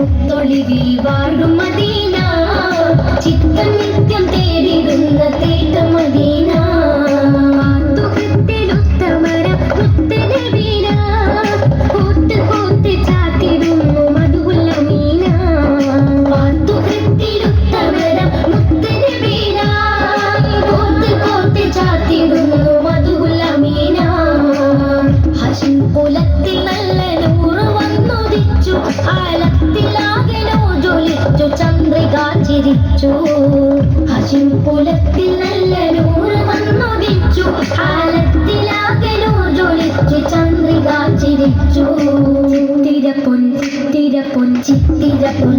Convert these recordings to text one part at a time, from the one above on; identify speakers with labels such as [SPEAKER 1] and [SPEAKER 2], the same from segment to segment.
[SPEAKER 1] முத்தொழிவில் வாழும் மதிய ഉദിച്ചു നല്ല നൂറ് വന്നുദിച്ചു കാലത്തിലാകെ ചന്ദ്രിക ചിരിച്ചു. തിരപ്പൊൻ തിരപ്പൊൻ ചിത്തിരപ്പൊൻ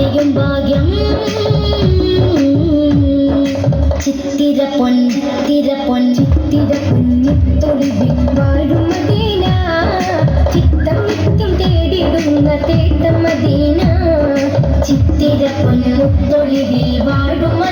[SPEAKER 1] അധികം ഭാഗ്യം. ചിത്തിര പൊൻ ചിത്തിര പൊൻ ചിത്തിര പൊന്നിത്തൊടി വാഴും മദീന. ചിത്തം നിത്യം തേടിടുന്ന തേട്ട മദീന. ചിത്തിര പൊന്നുത്തൊളിവിൽ വാഴും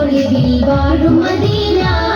[SPEAKER 1] தொலைவில் வாழும் மதீனா